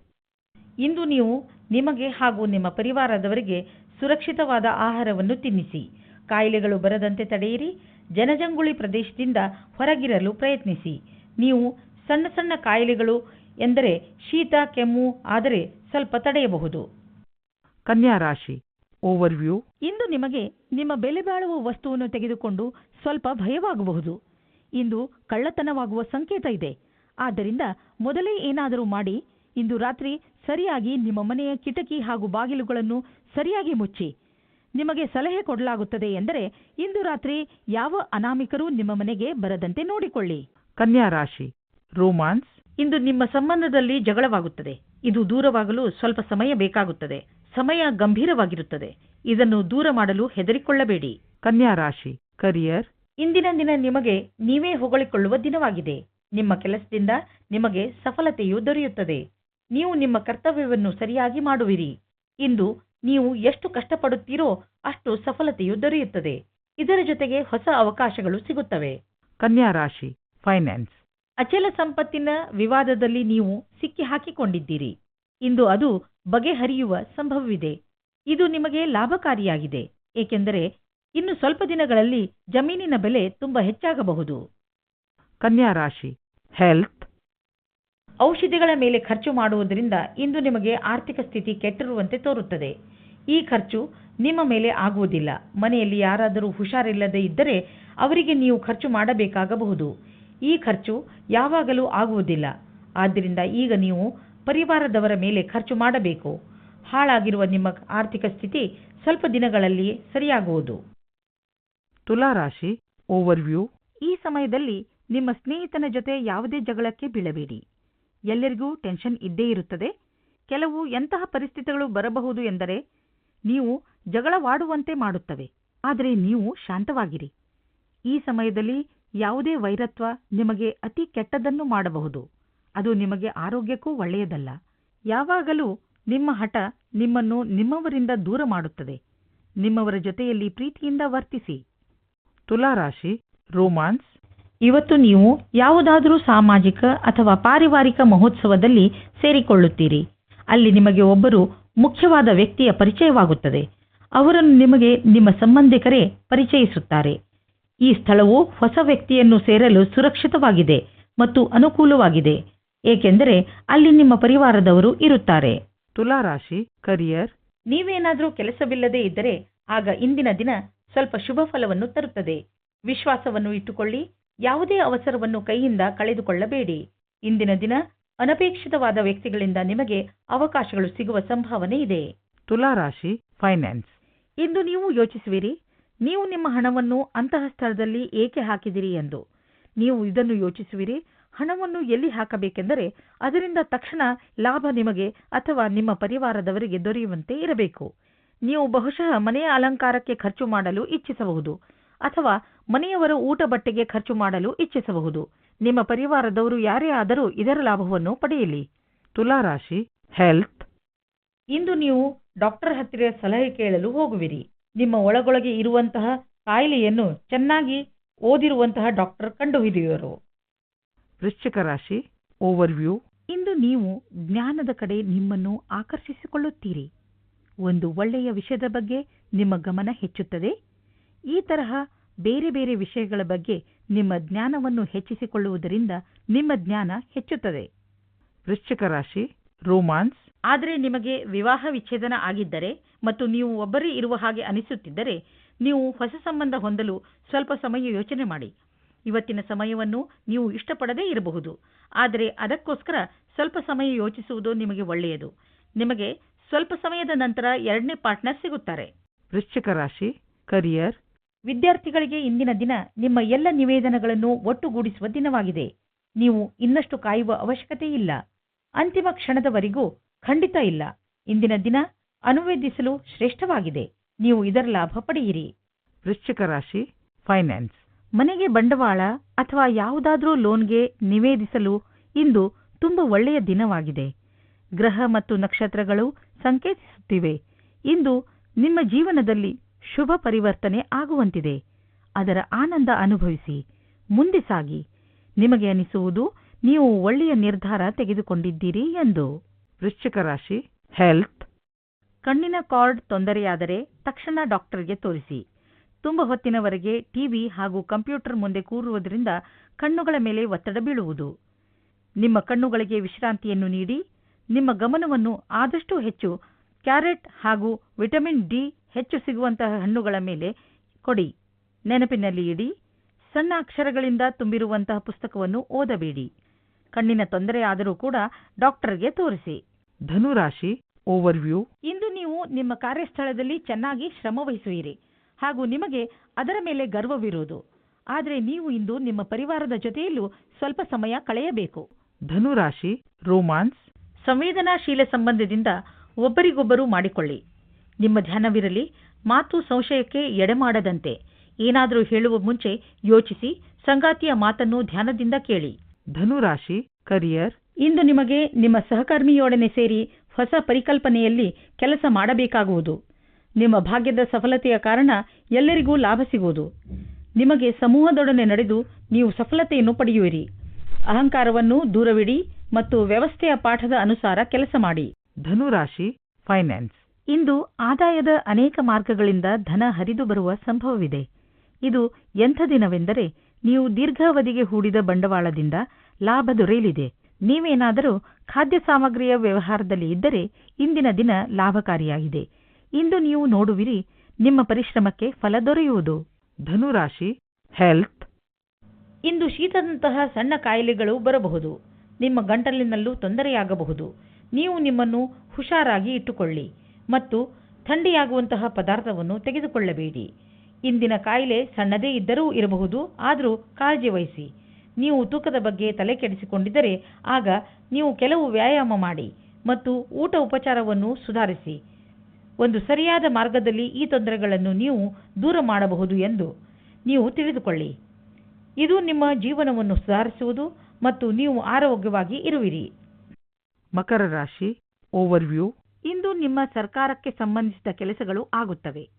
ಇಂದು ನೀವು ನಿಮಗೆ ಹಾಗೂ ನಿಮ್ಮ ಪರಿವಾರದವರಿಗೆ ಸುರಕ್ಷಿತವಾದ ಆಹಾರವನ್ನು ತಿನ್ನಿಸಿ. ಕಾಯಿಲೆಗಳು ಬರದಂತೆ ತಡೆಯಿರಿ. ಜನಜಂಗುಳಿ ಪ್ರದೇಶದಿಂದ ಹೊರಗಿರಲು ಪ್ರಯತ್ನಿಸಿ. ನೀವು ಸಣ್ಣ ಸಣ್ಣ ಕಾಯಿಲೆಗಳು ಎಂದರೆ ಶೀತ, ಕೆಮ್ಮು, ಆದರೆ ಸ್ವಲ್ಪ ತಡೆಯಬಹುದು. ಕನ್ಯಾ ರಾಶಿ ಓವರ್ವ್ಯೂ ಇಂದು ನಿಮಗೆ ನಿಮ್ಮ ಬೆಲೆ ಬಾಳುವ ವಸ್ತುವನ್ನು ತೆಗೆದುಕೊಂಡು ಸ್ವಲ್ಪ ಭಯವಾಗಬಹುದು. ಇಂದು ಕಳ್ಳತನವಾಗುವ ಸಂಕೇತ ಇದೆ. ಆದ್ದರಿಂದ ಮೊದಲೇ ಏನಾದರೂ ಮಾಡಿ ಇಂದು ರಾತ್ರಿ ಸರಿಯಾಗಿ ನಿಮ್ಮ ಮನೆಯ ಕಿಟಕಿ ಹಾಗೂ ಬಾಗಿಲುಗಳನ್ನು ಸರಿಯಾಗಿ ಮುಚ್ಚಿ. ನಿಮಗೆ ಸಲಹೆ ಕೊಡಲಾಗುತ್ತದೆ ಎಂದರೆ ಇಂದು ರಾತ್ರಿ ಯಾವ ಅನಾಮಿಕರೂ ನಿಮ್ಮ ಮನೆಗೆ ಬರದಂತೆ ನೋಡಿಕೊಳ್ಳಿ. ಕನ್ಯಾ ರಾಶಿ ರೋಮಾನ್ಸ್ ಇಂದು ನಿಮ್ಮ ಸಂಬಂಧದಲ್ಲಿ ಜಗಳವಾಗುತ್ತದೆ. ಇದು ದೂರವಾಗಲು ಸ್ವಲ್ಪ ಸಮಯ ಬೇಕಾಗುತ್ತದೆ. ಸಮಯ ಗಂಭೀರವಾಗಿರುತ್ತದೆ. ಇದನ್ನು ದೂರ ಮಾಡಲು ಹೆದರಿಕೊಳ್ಳಬೇಡಿ. ಕನ್ಯಾ ರಾಶಿ ಕರಿಯರ್ ಇಂದಿನ ದಿನ ನಿಮಗೆ ನೀವೇ ಹೊಗಳಿಕೊಳ್ಳುವ ದಿನವಾಗಿದೆ. ನಿಮ್ಮ ಕೆಲಸದಿಂದ ನಿಮಗೆ ಸಫಲತೆಯು ದೊರೆಯುತ್ತದೆ. ನೀವು ನಿಮ್ಮ ಕರ್ತವ್ಯವನ್ನು ಸರಿಯಾಗಿ ಮಾಡುವಿರಿ. ಇಂದು ನೀವು ಎಷ್ಟು ಕಷ್ಟಪಡುತ್ತೀರೋ ಅಷ್ಟು ಸಫಲತೆಯು ದೊರೆಯುತ್ತದೆ. ಇದರ ಜೊತೆಗೆ ಹೊಸ ಅವಕಾಶಗಳು ಸಿಗುತ್ತವೆ. ಕನ್ಯಾ ರಾಶಿ ಫೈನಾನ್ಸ್ ಅಚಲ ಸಂಪತ್ತಿನ ವಿವಾದದಲ್ಲಿ ನೀವು ಸಿಕ್ಕಿ ಹಾಕಿಕೊಂಡಿದ್ದೀರಿ ಇಂದು ಅದು ಬಗೆಹರಿಯುವ ಸಂಭವವಿದೆ. ಇದು ನಿಮಗೆ ಲಾಭಕಾರಿಯಾಗಿದೆ ಏಕೆಂದರೆ ಇನ್ನು ಸ್ವಲ್ಪ ದಿನಗಳಲ್ಲಿ ಜಮೀನಿನ ಬೆಲೆ ತುಂಬಾ ಹೆಚ್ಚಾಗಬಹುದು. ಕನ್ಯಾ ರಾಶಿ ಹೆಲ್ತ್. ಔಷಧಿಗಳ ಮೇಲೆ ಖರ್ಚು ಮಾಡುವುದರಿಂದ ಇಂದು ನಿಮಗೆ ಆರ್ಥಿಕ ಸ್ಥಿತಿ ಕೆಟ್ಟಿರುವಂತೆ ತೋರುತ್ತದೆ. ಈ ಖರ್ಚು ನಿಮ್ಮ ಮೇಲೆ ಆಗುವುದಿಲ್ಲ. ಮನೆಯಲ್ಲಿ ಯಾರಾದರೂ ಹುಷಾರಿಲ್ಲದೆ ಇದ್ದರೆ ಅವರಿಗೆ ನೀವು ಖರ್ಚು ಮಾಡಬೇಕಾಗಬಹುದು. ಈ ಖರ್ಚು ಯಾವಾಗಲೂ ಆಗುವುದಿಲ್ಲ. ಆದ್ದರಿಂದ ಈಗ ನೀವು ಪರಿವಾರದವರ ಮೇಲೆ ಖರ್ಚು ಮಾಡಬೇಕು. ಹಾಳಾಗಿರುವ ನಿಮ್ಮ ಆರ್ಥಿಕ ಸ್ಥಿತಿ ಸ್ವಲ್ಪ ದಿನಗಳಲ್ಲಿ ಸರಿಯಾಗುವುದು. ತುಲಾರಾಶಿ ಓವರ್ವ್ಯೂ ಈ ಸಮಯದಲ್ಲಿ ನಿಮ್ಮ ಸ್ನೇಹಿತನ ಜೊತೆ ಯಾವುದೇ ಜಗಳಕ್ಕೆ ಬೀಳಬೇಡಿ. ಎಲ್ಲರಿಗೂ ಟೆನ್ಷನ್ ಇದ್ದೇ ಇರುತ್ತದೆ. ಕೆಲವು ಎಂತಹ ಪರಿಸ್ಥಿತಿಗಳು ಬರಬಹುದು ಎಂದರೆ ನೀವು ಜಗಳವಾಡುವಂತೆ ಮಾಡುತ್ತವೆ. ಆದರೆ ನೀವು ಶಾಂತವಾಗಿರಿ. ಈ ಸಮಯದಲ್ಲಿ ಯಾವುದೇ ವೈರತ್ವ ನಿಮಗೆ ಅತಿ ಕೆಟ್ಟದನ್ನು ಮಾಡಬಹುದು. ಅದು ನಿಮಗೆ ಆರೋಗ್ಯಕ್ಕೂ ಒಳ್ಳೆಯದಲ್ಲ. ಯಾವಾಗಲೂ ನಿಮ್ಮ ಹಠ ನಿಮ್ಮನ್ನು ನಿಮ್ಮವರಿಂದ ದೂರ ಮಾಡುತ್ತದೆ. ನಿಮ್ಮವರ ಜೊತೆಯಲ್ಲಿ ಪ್ರೀತಿಯಿಂದ ವರ್ತಿಸಿ. ತುಲಾ ರಾಶಿ ರೋಮಾನ್ಸ್. ಇವತ್ತು ನೀವು ಯಾವುದಾದರೂ ಸಾಮಾಜಿಕ ಅಥವಾ ಪಾರಿವಾರಿಕ ಮಹೋತ್ಸವದಲ್ಲಿ ಸೇರಿಕೊಳ್ಳುತ್ತೀರಿ. ಅಲ್ಲಿ ನಿಮಗೆ ಒಬ್ಬರು ಮುಖ್ಯವಾದ ವ್ಯಕ್ತಿಯ ಪರಿಚಯವಾಗುತ್ತದೆ. ಅವರನ್ನು ನಿಮಗೆ ನಿಮ್ಮ ಸಂಬಂಧಿಕರೇ ಪರಿಚಯಿಸುತ್ತಾರೆ. ಈ ಸ್ಥಳವು ಹೊಸ ವ್ಯಕ್ತಿಯನ್ನು ಸೇರಲು ಸುರಕ್ಷಿತವಾಗಿದೆ ಮತ್ತು ಅನುಕೂಲವಾಗಿದೆ. ಏಕೆಂದರೆ ಅಲ್ಲಿ ನಿಮ್ಮ ಪರಿವಾರದವರು ಇರುತ್ತಾರೆ. ತುಲಾ ರಾಶಿ ಕರಿಯರ್ ನೀವೇನಾದರೂ ಕೆಲಸವಿಲ್ಲದೆ ಇದ್ದರೆ ಆಗ ಇಂದಿನ ದಿನ ಸ್ವಲ್ಪ ಶುಭ ಫಲವನ್ನು ತರುತ್ತದೆ. ವಿಶ್ವಾಸವನ್ನು ಇಟ್ಟುಕೊಳ್ಳಿ ಯಾವುದೇ ಅವಸರವನ್ನು ಕೈಯಿಂದ ಕಳೆದುಕೊಳ್ಳಬೇಡಿ. ಇಂದಿನ ದಿನ ಅನಪೇಕ್ಷಿತವಾದ ವ್ಯಕ್ತಿಗಳಿಂದ ನಿಮಗೆ ಅವಕಾಶಗಳು ಸಿಗುವ ಸಂಭಾವನೆ ಇದೆ. ತುಲಾ ರಾಶಿ ಫೈನಾನ್ಸ್ ಇಂದು ನೀವು ಯೋಚಿಸುವಿರಿ ನೀವು ನಿಮ್ಮ ಹಣವನ್ನು ಅಂತಹ ಸ್ಥಳದಲ್ಲಿ ಏಕೆ ಹಾಕಿದಿರಿ ಎಂದು. ನೀವು ಇದನ್ನು ಯೋಚಿಸುವಿರಿ ಹಣವನ್ನು ಎಲ್ಲಿ ಹಾಕಬೇಕೆಂದರೆ ಅದರಿಂದ ತಕ್ಷಣ ಲಾಭ ನಿಮಗೆ ಅಥವಾ ನಿಮ್ಮ ಪರಿವಾರದವರಿಗೆ ದೊರೆಯುವಂತೆ ಇರಬೇಕು. ನೀವು ಬಹುಶಃ ಮನೆಯ ಅಲಂಕಾರಕ್ಕೆ ಖರ್ಚು ಮಾಡಲು ಇಚ್ಛಿಸಬಹುದು ಅಥವಾ ಮನೆಯವರ ಊಟ ಬಟ್ಟೆಗೆ ಖರ್ಚು ಮಾಡಲು ಇಚ್ಛಿಸಬಹುದು. ನಿಮ್ಮ ಪರಿವಾರದವರು ಯಾರೇ ಆದರೂ ಇದರ ಲಾಭವನ್ನು ಪಡೆಯಲಿ. ತುಲಾ ರಾಶಿ, ಹೆಲ್ತ್. ಇಂದು ನೀವು ಡಾಕ್ಟರ್ ಹತ್ತಿರ ಸಲಹೆ ಕೇಳಲು ಹೋಗುವಿರಿ. ನಿಮ್ಮ ಒಳಗೊಳಗೆ ಇರುವಂತಹ ಕಾಯಿಲೆಯನ್ನು ಚೆನ್ನಾಗಿ ಓದಿರುವಂತಹ ಡಾಕ್ಟರ್ ಕಂಡುಹಿಡಿಯುವರು. ವೃಶ್ಚಿಕ ರಾಶಿ ಓವರ್ವ್ಯೂ ಇಂದು ನೀವು ಜ್ಞಾನದ ಕಡೆ ನಿಮ್ಮನ್ನು ಆಕರ್ಷಿಸಿಕೊಳ್ಳುತ್ತೀರಿ. ಒಂದು ಒಳ್ಳೆಯ ವಿಷಯದ ಬಗ್ಗೆ ನಿಮ್ಮ ಗಮನ ಹೆಚ್ಚುತ್ತದೆ. ಈ ತರಹ ಬೇರೆ ಬೇರೆ ವಿಷಯಗಳ ಬಗ್ಗೆ ನಿಮ್ಮ ಜ್ಞಾನವನ್ನು ಹೆಚ್ಚಿಸಿಕೊಳ್ಳುವುದರಿಂದ ನಿಮ್ಮ ಜ್ಞಾನ ಹೆಚ್ಚುತ್ತದೆ. ವೃಶ್ಚಿಕ ರಾಶಿ ರೋಮಾನ್ಸ್ ಆದರೆ ನಿಮಗೆ ವಿವಾಹ ವಿಚ್ಛೇದನ ಆಗಿದ್ದರೆ ಮತ್ತು ನೀವು ಒಬ್ಬರೇ ಇರುವ ಹಾಗೆ ಅನಿಸುತ್ತಿದ್ದರೆ ನೀವು ಹೊಸ ಸಂಬಂಧ ಹೊಂದಲು ಸ್ವಲ್ಪ ಸಮಯ ಯೋಚನೆ ಮಾಡಿ. ಇವತ್ತಿನ ಸಮಯವನ್ನು ನೀವು ಇಷ್ಟಪಡದೇ ಇರಬಹುದು. ಆದರೆ ಅದಕ್ಕೋಸ್ಕರ ಸ್ವಲ್ಪ ಸಮಯ ಯೋಚಿಸುವುದು ನಿಮಗೆ ಒಳ್ಳೆಯದು. ನಿಮಗೆ ಸ್ವಲ್ಪ ಸಮಯದ ನಂತರ ಎರಡನೇ ಪಾರ್ಟ್ನರ್ ಸಿಗುತ್ತಾರೆ. ವೃಶ್ಚಿಕ ರಾಶಿ ಕರಿಯರ್ ವಿದ್ಯಾರ್ಥಿಗಳಿಗೆ ಇಂದಿನ ದಿನ ನಿಮ್ಮ ಎಲ್ಲ ನಿವೇದನಗಳನ್ನು ಒಟ್ಟುಗೂಡಿಸುವ ದಿನವಾಗಿದೆ. ನೀವು ಇನ್ನಷ್ಟು ಕಾಯುವ ಅವಶ್ಯಕತೆ ಇಲ್ಲ. ಅಂತಿಮ ಕ್ಷಣದವರೆಗೂ ಖಂಡಿತ ಇಲ್ಲ. ಇಂದಿನ ದಿನ ಅನುವೇದಿಸಲು ಶ್ರೇಷ್ಠವಾಗಿದೆ. ನೀವು ಇದರ ಲಾಭ ಪಡೆಯಿರಿ. ವೃಶ್ಚಿಕ ರಾಶಿ ಫೈನಾನ್ಸ್ ಮನೆಗೆ ಬಂಡವಾಳ ಅಥವಾ ಯಾವುದಾದ್ರೂ ಲೋನ್ಗೆ ನಿವೇದಿಸಲು ಇಂದು ತುಂಬಾ ಒಳ್ಳೆಯ ದಿನವಾಗಿದೆ. ಗ್ರಹ ಮತ್ತು ನಕ್ಷತ್ರಗಳು ಸಂಕೇತಿಸುತ್ತಿವೆ. ಇಂದು ನಿಮ್ಮ ಜೀವನದಲ್ಲಿ ಶುಭ ಪರಿವರ್ತನೆ ಆಗುವಂತಿದೆ. ಅದರ ಆನಂದ ಅನುಭವಿಸಿ. ಮುಂದೆ ಸಾಗಿ. ನಿಮಗೆ ಅನಿಸುವುದು ನೀವು ಒಳ್ಳೆಯ ನಿರ್ಧಾರ ತೆಗೆದುಕೊಂಡಿದ್ದೀರಿ ಎಂದು. ವೃಶ್ಚಿಕ ರಾಶಿ ಹೆಲ್ತ್ ಕಣ್ಣಿನ ಕಾರ್ಡ್ ತೊಂದರೆಯಾದರೆ ತಕ್ಷಣ ಡಾಕ್ಟರ್ಗೆ ತೋರಿಸಿ. ತುಂಬ ಹೊತ್ತಿನವರೆಗೆ ಟಿವಿ ಹಾಗೂ ಕಂಪ್ಯೂಟರ್ ಮುಂದೆ ಕೂರುವುದರಿಂದ ಕಣ್ಣುಗಳ ಮೇಲೆ ಒತ್ತಡ ಬೀಳುವುದು. ನಿಮ್ಮ ಕಣ್ಣುಗಳಿಗೆ ವಿಶ್ರಾಂತಿಯನ್ನು ನೀಡಿ ನಿಮ್ಮ ಗಮನವನ್ನು ಆದಷ್ಟು ಹೆಚ್ಚು ಕ್ಯಾರೆಟ್ ಹಾಗೂ ವಿಟಮಿನ್ ಡಿ ಹೆಚ್ಚು ಸಿಗುವಂತಹ ಹಣ್ಣುಗಳ ಮೇಲೆ ಕೊಡಿ. ನೆನಪಿನಲ್ಲಿ ಇಡಿ ಸಣ್ಣ ಅಕ್ಷರಗಳಿಂದ ತುಂಬಿರುವಂತಹ ಪುಸ್ತಕವನ್ನು ಓದಬೇಡಿ. ಕಣ್ಣಿನ ತೊಂದರೆ ಆದರೂ ಕೂಡ ಡಾಕ್ಟರ್ಗೆ ತೋರಿಸಿ. ಧನುರಾಶಿ ಓವರ್ವ್ಯೂ ಇಂದು ನೀವು ನಿಮ್ಮ ಕಾರ್ಯಸ್ಥಳದಲ್ಲಿ ಚೆನ್ನಾಗಿ ಶ್ರಮ ವಹಿಸುವಿರಿ. ಹಾಗೂ ನಿಮಗೆ ಅದರ ಮೇಲೆ ಗರ್ವವಿರುವುದು. ಆದರೆ ನೀವು ಇಂದು ನಿಮ್ಮ ಪರಿವಾರದ ಜೊತೆಯಲ್ಲೂ ಸ್ವಲ್ಪ ಸಮಯ ಕಳೆಯಬೇಕು. ಧನುರಾಶಿ ರೋಮಾನ್ಸ್. ಸಂವೇದನಾಶೀಲ ಸಂಬಂಧದಿಂದ ಒಬ್ಬರಿಗೊಬ್ಬರು ಮಾಡಿಕೊಳ್ಳಿ. ನಿಮ್ಮ ಧ್ಯಾನವಿರಲಿ ಮಾತು ಸಂಶಯಕ್ಕೆ ಎಡೆಮಾಡದಂತೆ. ಏನಾದರೂ ಹೇಳುವ ಮುಂಚೆ ಯೋಚಿಸಿ ಸಂಗಾತಿಯ ಮಾತನ್ನು ಧ್ಯಾನದಿಂದ ಕೇಳಿ. ಧನುರಾಶಿ ಕರಿಯರ್. ಇಂದು ನಿಮಗೆ ನಿಮ್ಮ ಸಹಕರ್ಮಿಯೊಡನೆ ಸೇರಿ ಹೊಸ ಪರಿಕಲ್ಪನೆಯಲ್ಲಿ ಕೆಲಸ ಮಾಡಬೇಕಾಗುವುದು. ನಿಮ್ಮ ಭಾಗ್ಯದ ಸಫಲತೆಯ ಕಾರಣ ಎಲ್ಲರಿಗೂ ಲಾಭ ಸಿಗುವುದು. ನಿಮಗೆ ಸಮೂಹದೊಡನೆ ನಡೆದು ನೀವು ಸಫಲತೆಯನ್ನು ಪಡೆಯುವಿರಿ. ಅಹಂಕಾರವನ್ನು ದೂರವಿಡಿ ಮತ್ತು ವ್ಯವಸ್ಥೆಯ ಪಾಠದ ಅನುಸಾರ ಕೆಲಸ ಮಾಡಿ. ಧನುರಾಶಿ ಫೈನಾನ್ಸ್ ಇಂದು ಆದಾಯದ ಅನೇಕ ಮಾರ್ಗಗಳಿಂದ ಧನ ಹರಿದು ಬರುವ ಸಂಭವವಿದೆ. ಇದು ಎಂಥ ದಿನವೆಂದರೆ ನೀವು ದೀರ್ಘಾವಧಿಗೆ ಹೂಡಿದ ಬಂಡವಾಳದಿಂದ ಲಾಭ ದೊರೆಯಲಿದೆ. ನೀವೇನಾದರೂ ಖಾದ್ಯ ಸಾಮಗ್ರಿಯ ವ್ಯವಹಾರದಲ್ಲಿ ಇದ್ದರೆ ಇಂದಿನ ದಿನ ಲಾಭಕಾರಿಯಾಗಿದೆ. ಇಂದು ನೀವು ನೋಡುವಿರಿ ನಿಮ್ಮ ಪರಿಶ್ರಮಕ್ಕೆ ಫಲ ದೊರೆಯುವುದು. ಧನುರಾಶಿ ಹೆಲ್ತ್ ಇಂದು ಶೀತದಂತಹ ಸಣ್ಣ ಕಾಯಿಲೆಗಳು ಬರಬಹುದು. ನಿಮ್ಮ ಗಂಟಲಿನಲ್ಲೂ ತೊಂದರೆಯಾಗಬಹುದು. ನೀವು ನಿಮ್ಮನ್ನು ಹುಷಾರಾಗಿ ಇಟ್ಟುಕೊಳ್ಳಿ ಮತ್ತು ಥಂಡಿಯಾಗುವಂತಹ ಪದಾರ್ಥವನ್ನು ತೆಗೆದುಕೊಳ್ಳಬೇಡಿ. ಇಂದಿನ ಕಾಯಿಲೆ ಸಣ್ಣದೇ ಇದ್ದರೂ ಇರಬಹುದು ಆದರೂ ಕಾಳಜಿ ವಹಿಸಿ. ನೀವು ತೂಕದ ಬಗ್ಗೆ ತಲೆ ಕೆಡಿಸಿಕೊಂಡಿದ್ದರೆ ಆಗ ನೀವು ಕೆಲವು ವ್ಯಾಯಾಮ ಮಾಡಿ ಮತ್ತು ಊಟ ಉಪಚಾರವನ್ನು ಸುಧಾರಿಸಿ. ಒಂದು ಸರಿಯಾದ ಮಾರ್ಗದಲ್ಲಿ ಈ ತೊಂದರೆಗಳನ್ನು ನೀವು ದೂರ ಮಾಡಬಹುದು ಎಂದು ನೀವು ತಿಳಿದುಕೊಳ್ಳಿ. ಇದು ನಿಮ್ಮ ಜೀವನವನ್ನು ಸುಧಾರಿಸುವುದು ಮತ್ತು ನೀವು ಆರೋಗ್ಯವಾಗಿ ಇರುವಿರಿ. ಮಕರ ರಾಶಿ ಓವರ್ವ್ಯೂ. ಇಂದು ನಿಮ್ಮ ಸರ್ಕಾರಕ್ಕೆ ಸಂಬಂಧಿಸಿದ ಕೆಲಸಗಳು ಆಗುತ್ತವೆ.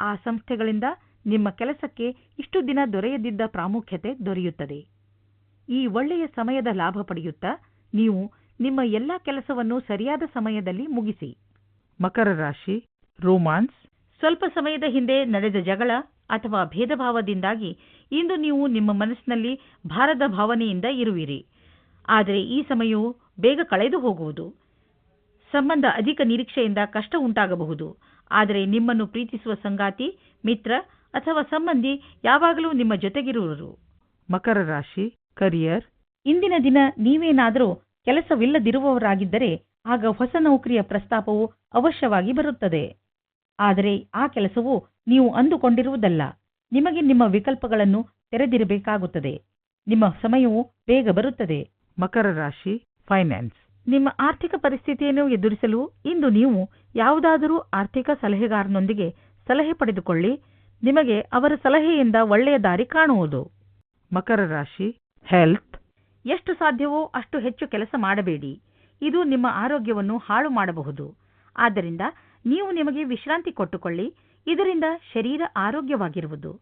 ಆ ಸಂಸ್ಥೆಗಳಿಂದ ನಿಮ್ಮ ಕೆಲಸಕ್ಕೆ ಇಷ್ಟು ದಿನ ದೊರೆಯದಿದ್ದ ಪ್ರಾಮುಖ್ಯತೆ ದೊರೆಯುತ್ತದೆ. ಈ ಒಳ್ಳೆಯ ಸಮಯದ ಲಾಭ ಪಡೆಯುತ್ತಾ ನೀವು ನಿಮ್ಮ ಎಲ್ಲ ಕೆಲಸವನ್ನು ಸರಿಯಾದ ಸಮಯದಲ್ಲಿ ಮುಗಿಸಿ. ಮಕರ ರಾಶಿ ರೋಮಾನ್ಸ್. ಸ್ವಲ್ಪ ಸಮಯದ ಹಿಂದೆ ನಡೆದ ಜಗಳ ಅಥವಾ ಭೇದಭಾವದಿಂದಾಗಿ ಇಂದು ನೀವು ನಿಮ್ಮ ಮನಸ್ಸಿನಲ್ಲಿ ಭಾರದ ಭಾವನೆಯಿಂದ ಇರುವಿರಿ. ಆದರೆ ಈ ಸಮಯವು ಬೇಗ ಕಳೆದು ಹೋಗುವುದು. ಸಂಬಂಧ ಅಧಿಕ ನಿರೀಕ್ಷೆಯಿಂದ ಕಷ್ಟ ಉಂಟಾಗಬಹುದು. ಆದರೆ ನಿಮ್ಮನ್ನು ಪ್ರೀತಿಸುವ ಸಂಗಾತಿ ಮಿತ್ರ ಅಥವಾ ಸಂಬಂಧಿ ಯಾವಾಗಲೂ ನಿಮ್ಮ ಜೊತೆಗಿರುವರು. ಮಕರ ರಾಶಿ ಕರಿಯರ್ ಇಂದಿನ ದಿನ ನೀವೇನಾದರೂ ಕೆಲಸವಿಲ್ಲದಿರುವವರಾಗಿದ್ದರೆ ಆಗ ಹೊಸ ನೌಕರಿಯ ಪ್ರಸ್ತಾಪವು ಅವಶ್ಯವಾಗಿ ಬರುತ್ತದೆ. ಆದರೆ ಆ ಕೆಲಸವು ನೀವು ಅಂದುಕೊಂಡಿರುವುದಲ್ಲ. ನಿಮಗೆ ನಿಮ್ಮ ವಿಕಲ್ಪಗಳನ್ನು ತೆರೆದಿರಬೇಕಾಗುತ್ತದೆ. ನಿಮ್ಮ ಸಮಯವು ಬೇಗ ಬರುತ್ತದೆ. ಮಕರ ರಾಶಿ ಫೈನಾನ್ಸ್ ನಿಮ್ಮ ಆರ್ಥಿಕ ಪರಿಸ್ಥಿತಿಯನ್ನು ಎದುರಿಸಲು ಇಂದು ನೀವು ಯಾವುದಾದರೂ ಆರ್ಥಿಕ ಸಲಹೆಗಾರನೊಂದಿಗೆ ಸಲಹೆ ಪಡೆದುಕೊಳ್ಳಿ. ನಿಮಗೆ ಅವರ ಸಲಹೆಯಿಂದ ಒಳ್ಳೆಯ ದಾರಿ ಕಾಣುವುದು. ಮಕರ ರಾಶಿ ಹೆಲ್ತ್ ಎಷ್ಟು ಸಾಧ್ಯವೋ ಅಷ್ಟು ಹೆಚ್ಚು ಕೆಲಸ ಮಾಡಬೇಡಿ. ಇದು ನಿಮ್ಮ ಆರೋಗ್ಯವನ್ನು ಹಾಳು ಮಾಡಬಹುದು. ಆದ್ದರಿಂದ ನೀವು ನಿಮಗೆ ವಿಶ್ರಾಂತಿ ಕೊಟ್ಟುಕೊಳ್ಳಿ. ಇದರಿಂದ ಶರೀರ ಆರೋಗ್ಯವಾಗಿರುವುದು.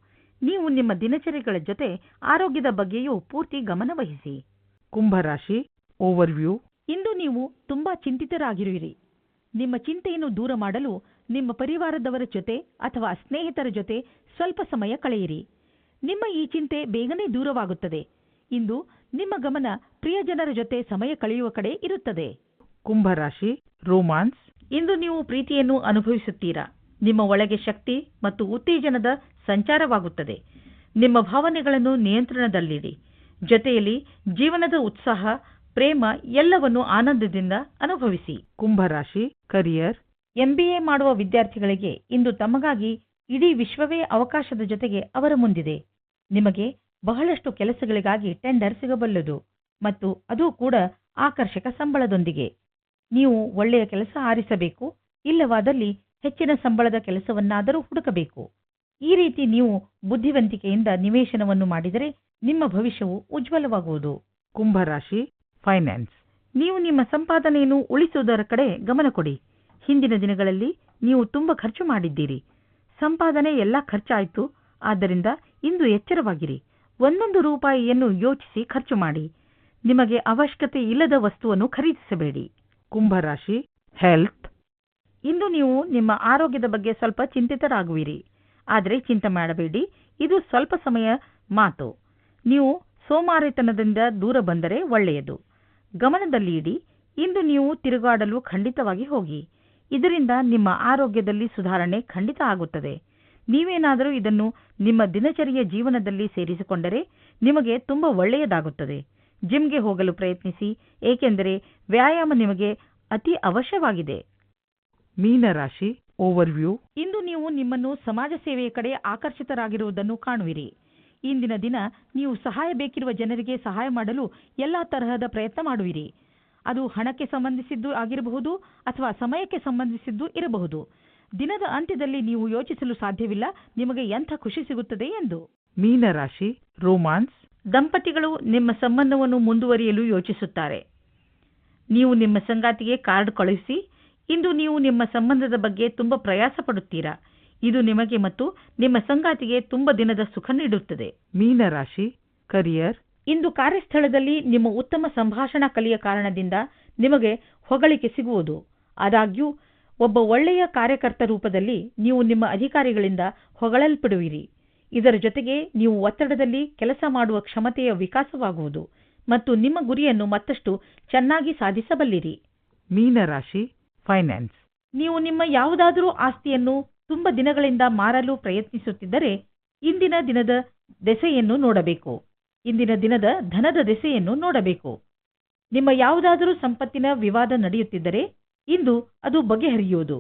ನೀವು ನಿಮ್ಮ ದಿನಚರಿಗಳ ಜೊತೆ ಆರೋಗ್ಯದ ಬಗ್ಗೆಯೂ ಪೂರ್ತಿ ಗಮನವಹಿಸಿ ಕುಂಭರಾಶಿ ಓವರ್ವ್ಯೂ ಇಂದು ನೀವು ತುಂಬಾ ಚಿಂತಿತರಾಗಿರುವಿರಿ. ನಿಮ್ಮ ಚಿಂತೆಯನ್ನು ದೂರ ಮಾಡಲು ನಿಮ್ಮ ಪರಿವಾರದವರ ಜೊತೆ ಅಥವಾ ಸ್ನೇಹಿತರ ಜೊತೆ ಸ್ವಲ್ಪ ಸಮಯ ಕಳೆಯಿರಿ. ನಿಮ್ಮ ಈ ಚಿಂತೆ ಬೇಗನೆ ದೂರವಾಗುತ್ತದೆ. ಇಂದು ನಿಮ್ಮ ಗಮನ ಪ್ರಿಯಜನರ ಜೊತೆ ಸಮಯ ಕಳೆಯುವ ಕಡೆ ಇರುತ್ತದೆ. ಕುಂಭರಾಶಿ ರೋಮಾನ್ಸ್ ಇಂದು ನೀವು ಪ್ರೀತಿಯನ್ನು ಅನುಭವಿಸುತ್ತೀರಾ? ನಿಮ್ಮ ಒಳಗೆ ಶಕ್ತಿ ಮತ್ತು ಉತ್ತೇಜನದ ಸಂಚಾರವಾಗುತ್ತದೆ. ನಿಮ್ಮ ಭಾವನೆಗಳನ್ನು ನಿಯಂತ್ರಣದಲ್ಲಿಡಿ. ಜೊತೆಯಲ್ಲಿ ಜೀವನದ ಉತ್ಸಾಹ ಪ್ರೇಮ ಎಲ್ಲವನ್ನು ಆನಂದದಿಂದ ಅನುಭವಿಸಿ. ಕುಂಭರಾಶಿ ಕರಿಯರ್ ಎಂಬಿಎ ಮಾಡುವ ವಿದ್ಯಾರ್ಥಿಗಳಿಗೆ ಇಂದು ತಮಗಾಗಿ ಇಡೀ ವಿಶ್ವವೇ ಅವಕಾಶದ ಜೊತೆಗೆ ಅವರ ಮುಂದಿದೆ. ನಿಮಗೆ ಬಹಳಷ್ಟು ಕೆಲಸಗಳಿಗಾಗಿ ಟೆಂಡರ್ ಸಿಗಬಲ್ಲದು. ಮತ್ತು ಅದು ಕೂಡ ಆಕರ್ಷಕ ಸಂಬಳದೊಂದಿಗೆ. ನೀವು ಒಳ್ಳೆಯ ಕೆಲಸ ಆರಿಸಬೇಕು, ಇಲ್ಲವಾದಲ್ಲಿ ಹೆಚ್ಚಿನ ಸಂಬಳದ ಕೆಲಸವನ್ನಾದರೂ ಹುಡುಕಬೇಕು. ಈ ರೀತಿ ನೀವು ಬುದ್ಧಿವಂತಿಕೆಯಿಂದ ನಿವೇಶನವನ್ನು ಮಾಡಿದರೆ ನಿಮ್ಮ ಭವಿಷ್ಯವು ಉಜ್ವಲವಾಗುವುದು. ಕುಂಭರಾಶಿ, ಫೈನಾನ್ಸ್. ನೀವು ನಿಮ್ಮ ಸಂಪಾದನೆಯನ್ನು ಉಳಿಸುವುದರ ಕಡೆ ಗಮನ ಕೊಡಿ. ಹಿಂದಿನ ದಿನಗಳಲ್ಲಿ ನೀವು ತುಂಬಾ ಖರ್ಚು ಮಾಡಿದ್ದೀರಿ. ಸಂಪಾದನೆ ಎಲ್ಲ ಖರ್ಚಾಯಿತು, ಆದ್ದರಿಂದ ಇಂದು ಎಚ್ಚರವಾಗಿರಿ. ಒಂದೊಂದು ರೂಪಾಯಿಯನ್ನು ಯೋಚಿಸಿ ಖರ್ಚು ಮಾಡಿ. ನಿಮಗೆ ಅವಶ್ಯಕತೆ ಇಲ್ಲದ ವಸ್ತುವನ್ನು ಖರೀದಿಸಬೇಡಿ. ಕುಂಭರಾಶಿ ಹೆಲ್ತ್ ಇಂದು ನೀವು ನಿಮ್ಮ ಆರೋಗ್ಯದ ಬಗ್ಗೆ ಸ್ವಲ್ಪ ಚಿಂತಿತರಾಗುವಿರಿ. ಆದರೆ ಚಿಂತೆ ಮಾಡಬೇಡಿ. ಇದು ಸ್ವಲ್ಪ ಸಮಯ ಮಾತು. ನೀವು ಸೋಮಾರಿತನದಿಂದ ದೂರ ಬಂದರೆ ಒಳ್ಳೆಯದು. ಗಮನದಲ್ಲಿ ಇಡಿ ಇಂದು ನೀವು ತಿರುಗಾಡಲು ಖಂಡಿತವಾಗಿ ಹೋಗಿ. ಇದರಿಂದ ನಿಮ್ಮ ಆರೋಗ್ಯದಲ್ಲಿ ಸುಧಾರಣೆ ಖಂಡಿತ ಆಗುತ್ತದೆ. ನೀವೇನಾದರೂ ಇದನ್ನು ನಿಮ್ಮ ದಿನಚರಿಯ ಜೀವನದಲ್ಲಿ ಸೇರಿಸಿಕೊಂಡರೆ ನಿಮಗೆ ತುಂಬ ಒಳ್ಳೆಯದಾಗುತ್ತದೆ. ಜಿಮ್ಗೆ ಹೋಗಲು ಪ್ರಯತ್ನಿಸಿ ಏಕೆಂದರೆ ವ್ಯಾಯಾಮ ನಿಮಗೆ ಅತಿ ಅವಶ್ಯವಾಗಿದೆ. ಮೀನರಾಶಿ ಓವರ್ವ್ಯೂ ಇಂದು ನೀವು ನಿಮ್ಮನ್ನು ಸಮಾಜ ಸೇವೆಯ ಕಡೆ ಆಕರ್ಷಿತರಾಗಿರುವುದನ್ನು ಕಾಣುವಿರಿ. ಇಂದಿನ ದಿನ ನೀವು ಸಹಾಯ ಬೇಕಿರುವ ಜನರಿಗೆ ಸಹಾಯ ಮಾಡಲು ಎಲ್ಲಾ ತರಹದ ಪ್ರಯತ್ನ ಮಾಡುವಿರಿ. ಅದು ಹಣಕ್ಕೆ ಸಂಬಂಧಿಸಿದ್ದು ಆಗಿರಬಹುದು ಅಥವಾ ಸಮಯಕ್ಕೆ ಸಂಬಂಧಿಸಿದ್ದು ಇರಬಹುದು. ದಿನದ ಅಂತ್ಯದಲ್ಲಿ ನೀವು ಯೋಚಿಸಲು ಸಾಧ್ಯವಿಲ್ಲ ನಿಮಗೆ ಎಂಥ ಖುಷಿ ಸಿಗುತ್ತದೆ ಎಂದು. ಮೀನರಾಶಿ ರೋಮಾನ್ಸ್ ದಂಪತಿಗಳು ನಿಮ್ಮ ಸಂಬಂಧವನ್ನು ಮುಂದುವರಿಯಲು ಯೋಚಿಸುತ್ತಾರೆ. ನೀವು ನಿಮ್ಮ ಸಂಗಾತಿಗೆ ಕಾರ್ಡ್ ಕಳುಹಿಸಿ ಇಂದು ನೀವು ನಿಮ್ಮ ಸಂಬಂಧದ ಬಗ್ಗೆ ತುಂಬ ಪ್ರಯಾಸ ಪಡುತ್ತೀರಾ? ಇದು ನಿಮಗೆ ಮತ್ತು ನಿಮ್ಮ ಸಂಗಾತಿಗೆ ತುಂಬ ದಿನದ ಸುಖ ನೀಡುತ್ತದೆ. ಮೀನರಾಶಿ ಕರಿಯರ್. ಇಂದು ಕಾರ್ಯಸ್ಥಳದಲ್ಲಿ ನಿಮ್ಮ ಉತ್ತಮ ಸಂಭಾಷಣಾ ಕಲಿಯ ಕಾರಣದಿಂದ ನಿಮಗೆ ಹೊಗಳಿಕೆ ಸಿಗುವುದು. ಆದಾಗ್ಯೂ ಒಬ್ಬ ಒಳ್ಳೆಯ ಕಾರ್ಯಕರ್ತ ರೂಪದಲ್ಲಿ ನೀವು ನಿಮ್ಮ ಅಧಿಕಾರಿಗಳಿಂದ ಹೊಗಳಲ್ಪಡುವಿರಿ. ಇದರ ಜೊತೆಗೆ ನೀವು ಒತ್ತಡದಲ್ಲಿ ಕೆಲಸ ಮಾಡುವ ಕ್ಷಮತೆಯ ವಿಕಾಸವಾಗುವುದು ಮತ್ತು ನಿಮ್ಮ ಗುರಿಯನ್ನು ಮತ್ತಷ್ಟು ಚೆನ್ನಾಗಿ ಸಾಧಿಸಬಲ್ಲಿರಿ. ಮೀನರಾಶಿ ಫೈನಾನ್ಸ್ ನೀವು ನಿಮ್ಮ ಯಾವುದಾದರೂ ಆಸ್ತಿಯನ್ನು ತುಂಬ ದಿನಗಳಿಂದ ಮಾರಲು ಪ್ರಯತ್ನಿಸುತ್ತಿದ್ದರೆ ಇಂದಿನ ದಿನದ ದೆಸೆಯನ್ನು ನೋಡಬೇಕು. ಇಂದಿನ ದಿನದ ಧನದ ದೆಸೆಯನ್ನು ನೋಡಬೇಕು. ನಿಮ್ಮ ಯಾವುದಾದರೂ ಸಂಪತ್ತಿನ ವಿವಾದ ನಡೆಯುತ್ತಿದ್ದರೆ ಇಂದು ಅದು ಬಗೆಹರಿಯುವುದು.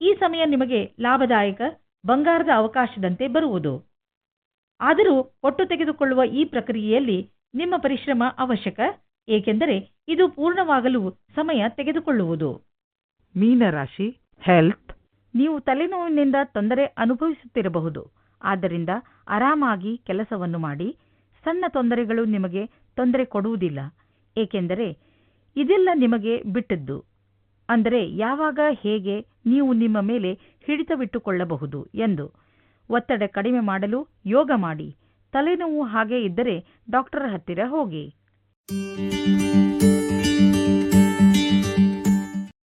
ಈ ಸಮಯ ನಿಮಗೆ ಲಾಭದಾಯಕ ಬಂಗಾರದ ಅವಕಾಶದಂತೆ ಬರುವುದು. ಆದರೂ ಒಟ್ಟು ತೆಗೆದುಕೊಳ್ಳುವ ಈ ಪ್ರಕ್ರಿಯೆಯಲ್ಲಿ ನಿಮ್ಮ ಪರಿಶ್ರಮ ಅವಶ್ಯಕ ಏಕೆಂದರೆ ಇದು ಪೂರ್ಣವಾಗಲು ಸಮಯ ತೆಗೆದುಕೊಳ್ಳುವುದು. ಮೀನರಾಶಿ ಹೆಲ್ತ್ ನೀವು ತಲೆನೋವಿನಿಂದ ತೊಂದರೆ ಅನುಭವಿಸುತ್ತಿರಬಹುದು. ಆದ್ದರಿಂದ ಆರಾಮಾಗಿ ಕೆಲಸವನ್ನು ಮಾಡಿ ಸಣ್ಣ ತೊಂದರೆಗಳು ನಿಮಗೆ ತೊಂದರೆ ಕೊಡುವುದಿಲ್ಲ. ಏಕೆಂದರೆ ಇದೆಲ್ಲ ನಿಮಗೆ ಬಿಟ್ಟದ್ದು. ಅಂದರೆ ಯಾವಾಗ ಹೇಗೆ ನೀವು ನಿಮ್ಮ ಮೇಲೆ ಹಿಡಿತವಿಟ್ಟುಕೊಳ್ಳಬಹುದು ಎಂದು ಒತ್ತಡ ಕಡಿಮೆ ಮಾಡಲು ಯೋಗ ಮಾಡಿ. ತಲೆನೋವು ಹಾಗೆ ಇದ್ದರೆ ಡಾಕ್ಟರ್ ಹತ್ತಿರ ಹೋಗಿ.